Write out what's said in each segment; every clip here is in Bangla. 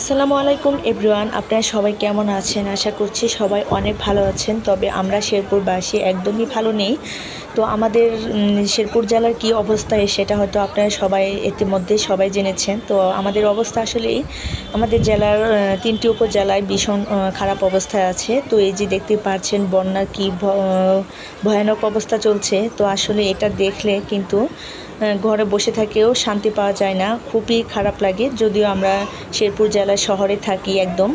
আসসালামু আলাইকুম, এভরিওয়ান। আপনারা সবাই কেমন আছেন? আশা করছি সবাই অনেক ভালো আছেন। তবে আমরা শেরপুরবাসী একদমই ভালো নেই। তো আমাদের শেরপুর জেলার কি অবস্থা সেটা হয়তো আপনারা সবাই ইতিমধ্যে সবাই জেনেছেন। তো আমাদের অবস্থা আসলেই আমাদের জেলার তিনটি উপজেলায় ভীষণ খারাপ অবস্থায় আছে। তো এই যে দেখতে পাচ্ছেন বন্যার কি ভয়ানক অবস্থা চলছে। তো আসলে এটা দেখলে কিন্তু ঘরে বসে থেকেও শান্তি পাওয়া যায় না। খুবই খারাপ লাগে, যদিও আমরা শেরপুর জেলার শহরে থাকি একদম।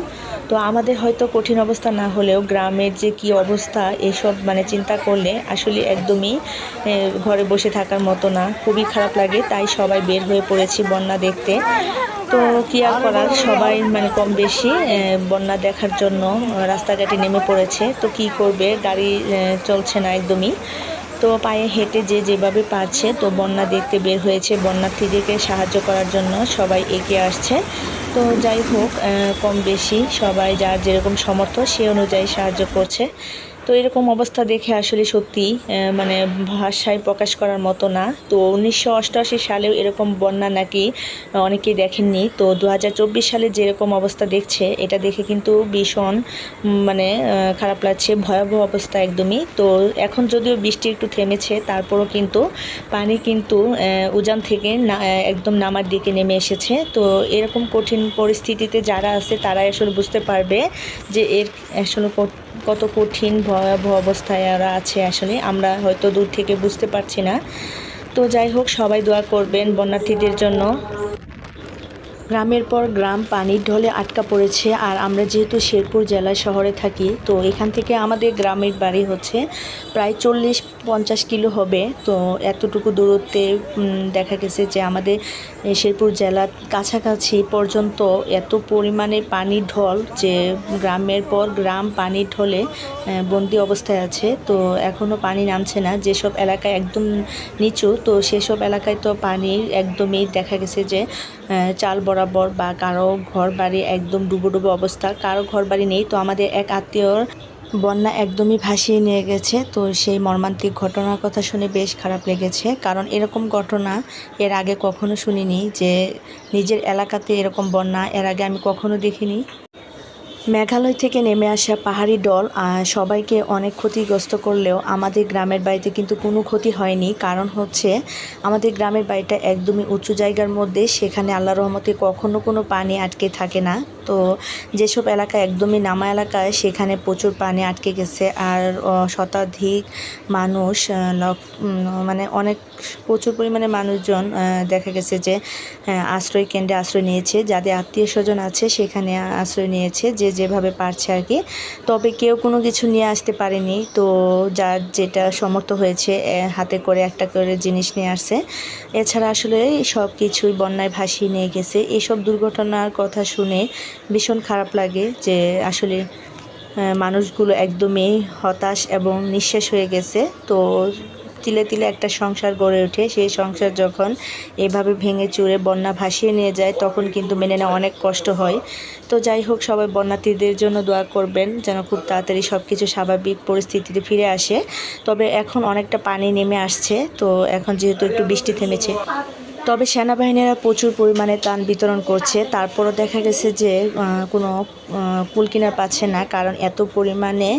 তো আমাদের হয়তো কঠিন অবস্থা না হলেও গ্রামের যে কি অবস্থা, এসব মানে চিন্তা করলে আসলে একদমই ঘরে বসে থাকার মতো না। খুবই খারাপ লাগে, তাই সবাই বের হয়ে পড়েছি বন্যা দেখতে। তো কী আর করার, সবাই মানে কম বেশি বন্যা দেখার জন্য রাস্তাঘাটে নেমে পড়েছে। তো কি করবে? গাড়ি চলছে না একদমই। তো পায়ে হেঁটে যে যেভাবে পারছে তো বন্যা দেখতে বের হয়েছে। বন্যার্থীদেরকে সাহায্য করার জন্য সবাই এগিয়ে আসছে। তো যাই হোক কম বেশি সবাই যার যেরকম সমর্থ সে অনুযায়ী সাহায্য করছে। তো এরকম অবস্থা দেখে আসলে সত্যি মানে ভাষায় প্রকাশ করার মতো না। তো উনিশশো অষ্টআশি সালেও এরকম বন্যা নাকি অনেকেই দেখেননি। তো দু হাজার চব্বিশ সালে যেরকম অবস্থা দেখছে, এটা দেখে কিন্তু ভীষণ মানে খারাপ লাগছে, ভয়াবহ অবস্থা একদমই। তো এখন যদিও বৃষ্টি একটু থেমেছে, তারপরও কিন্তু পানি কিন্তু উজান থেকে না একদম নামার দিকে নেমে এসেছে। তো এরকম কঠিন পরিস্থিতিতে যারা আছে, তারাই আসলে বুঝতে পারবে যে এর আসলে কত- কঠিন ভয়াবহ অবস্থায় ওরা আছে আসলে, আমরা হয়তো দূর থেকে বুঝতে পারছি না। তো যাই হোক, সবাই দোয়া করবেন বন্যার্থীদের জন্য। গ্রামের পর গ্রাম পানির ঢলে আটকা পড়েছে আর আমরা যেহেতু শেরপুর জেলা শহরে থাকি, তো এখান থেকে আমাদের গ্রামের বাড়ি হচ্ছে প্রায় চল্লিশ পঞ্চাশ কিলো হবে। তো এতটুকু দূরত্বে দেখা গেছে যে আমাদের শেরপুর জেলার কাছাকাছি পর্যন্ত এত পরিমাণে পানির ঢল যে গ্রামের পর গ্রাম পানির ঢলে বন্দি অবস্থায় আছে। তো এখনও পানি নামছে না, যেসব এলাকায় একদম নিচু, তো সেসব এলাকায় তো পানির একদমই দেখা গেছে যে চাল বরাবর বা কারও ঘর বাড়ি একদম ডুবো ডুবো অবস্থা, কারও ঘর বাড়ি নেই। তো আমাদের এক আত্মীয়র বন্যা একদমই ভাসিয়ে নিয়ে গেছে। তো সেই মর্মান্তিক ঘটনার কথা শুনে বেশ খারাপ লেগেছে। কারণ এরকম ঘটনা এর আগে কখনো শুনিনি যে নিজের এলাকাতে এরকম বন্যা, এর আগে আমি কখনো দেখিনি। মেঘালয় থেকে নেমে আসা পাহাড়ি দল সবাইকে অনেক ক্ষতিগ্রস্ত করলেও আমাদের গ্রামের বাড়িতে কিন্তু কোনো ক্ষতি হয়নি। কারণ হচ্ছে, আমাদের গ্রামের বাড়িটা একদমই উঁচু জায়গার মধ্যে, সেখানে আল্লাহ রহমতে কখনো কোনো পানি আটকে থাকে না। তো যেসব এলাকা একদমই নামা এলাকায় সেখানে প্রচুর পানি আটকে গেছে। আর শতাধিক মানুষ মানে অনেক, প্রচুর পরিমাণে মানুষজন দেখা গেছে যে আশ্রয় কেন্দ্রে আশ্রয় নিয়েছে। যাদের আত্মীয় স্বজন আছে, সেখানে আশ্রয় নিয়েছে। যে যেভাবে পারছে আর কি। তবে কেউ কোনো কিছু নিয়ে আসতে পারেনি। তো যার যেটা সমর্থ হয়েছে হাতে করে একটা করে জিনিস নিয়ে আসছে। এছাড়া আসলে সব কিছুই বন্যায় ভাসিয়ে নিয়ে গেছে। এসব দুর্ঘটনার কথা শুনে ভীষণ খারাপ লাগে যে আসলে মানুষগুলো একদমই হতাশ এবং নিঃশেষ হয়ে গেছে। তো তিলে তিলে একটা সংসার গড়ে ওঠে। সেই সংসার যখন এভাবে ভেঙে চুরে বন্যা ভাসিয়ে নিয়ে যায়, তখন কিন্তু মেনে নেওয়া অনেক কষ্ট হয়। তো যাই হোক, সবাই বন্যার্থীদের জন্য দোয়া করবেন যেন খুব তাড়াতাড়ি সব কিছু স্বাভাবিক পরিস্থিতিতে ফিরে আসে। তবে এখন অনেকটা পানি নেমে আসছে, তো এখন যেহেতু একটু বৃষ্টি থেমেছে। তবে সেনাবাহিনীরা প্রচুর পরিমাণে ত্রাণ বিতরণ করছে। তারপরও দেখা গেছে যে কোনো কুল কিনার পাচ্ছে না, কারণ এত পরিমাণে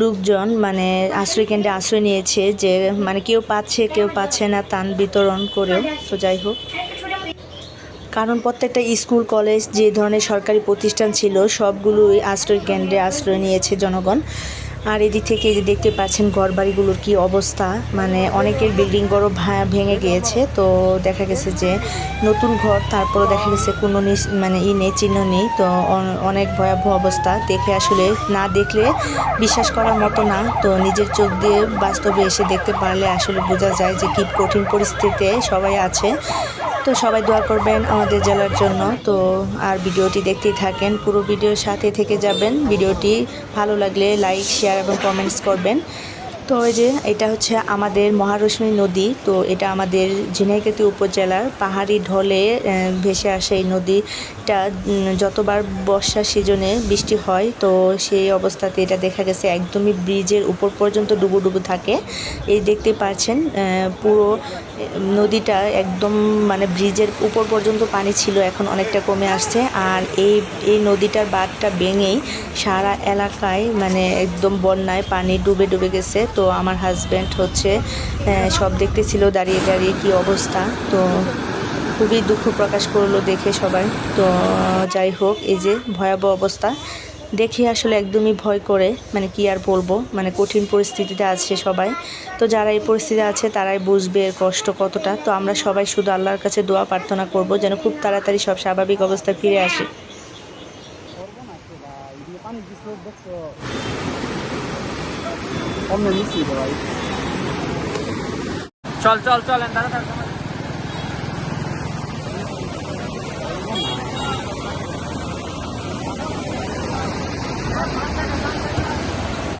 লোকজন মানে আশ্রয় কেন্দ্রে আশ্রয় নিয়েছে যে মানে কেউ পাচ্ছে কেউ পাচ্ছে না ত্রাণ বিতরণ করেও। তো যাই হোক। কারণ প্রত্যেকটা স্কুল, কলেজ, যে ধরনের সরকারি প্রতিষ্ঠান ছিল, সবগুলোই আশ্রয় কেন্দ্রে আশ্রয় নিয়েছে জনগণ। আর এদিক থেকে যে দেখতে পাচ্ছেন ঘরবাড়িগুলোর কি অবস্থা মানে অনেকের বিল্ডিং ঘরও ভেঙে গিয়েছে। তো দেখা গেছে যে নতুন ঘর, তারপরও দেখা গেছে কোনো মানে ই নেই, চিহ্ন নেই। তো অনেক ভয়াবহ অবস্থা। দেখে আসলে না দেখলে বিশ্বাস করার মতো না। তো নিজের চোখ দিয়ে বাস্তবে এসে দেখতে পারলে আসলে বোঝা যায় যে কি কঠিন পরিস্থিতিতে সবাই আছে। তো সবাই দোয়া করবেন আমাদের জেলার জন্য। তো আর ভিডিওটি দেখতেই থাকেন, পুরো ভিডিওর সাথে থেকে যাবেন। ভিডিওটি ভালো লাগলে লাইক শেয়ার এবং কমেন্টস করবেন। তো ওই যে এটা হচ্ছে আমাদের মহারশ্মি নদী, তো এটা আমাদের ঝিনাইকাতি উপজেলার পাহাড়ি ঢলে ভেসে আসে এই নদীটা যতবার বর্ষা সিজনে বৃষ্টি হয়, তো সেই অবস্থাতে এটা দেখা গেছে একদমই ব্রিজের উপর পর্যন্ত ডুবু ডুবু থাকে। এই দেখতে পাচ্ছেন পুরো নদীটা একদম মানে ব্রিজের উপর পর্যন্ত পানি ছিল, এখন অনেকটা কমে আসছে। আর এই এই নদীটার বাঁধটা ভেঙেই সারা এলাকায় মানে একদম বন্যায় পানি ডুবে ডুবে গেছে। তো আমার হাজব্যান্ড হচ্ছে সব দেখতেছিল দাঁড়িয়ে দাঁড়িয়ে কি অবস্থা। তো খুবই দুঃখ প্রকাশ করল দেখে সবাই। তো যাই হোক, এই যে ভয়াবহ অবস্থা। দেখে আসলে একদমই ভয় করে মানে কি আর বলব মানে কঠিন পরিস্থিতিতে আছে সবাই। তো যারা এই পরিস্থিতিতে আছে, তারাই বুঝবে এর কষ্ট কতটা। তো আমরা সবাই শুধু আল্লাহর কাছে দোয়া প্রার্থনা করব, যেন খুব তাড়াতাড়ি সব স্বাভাবিক অবস্থায় ফিরে আসে। পানি দিচ্ছে দেখছ কমে নিচ্ছি ভাই চল চল চল দাদা দাদা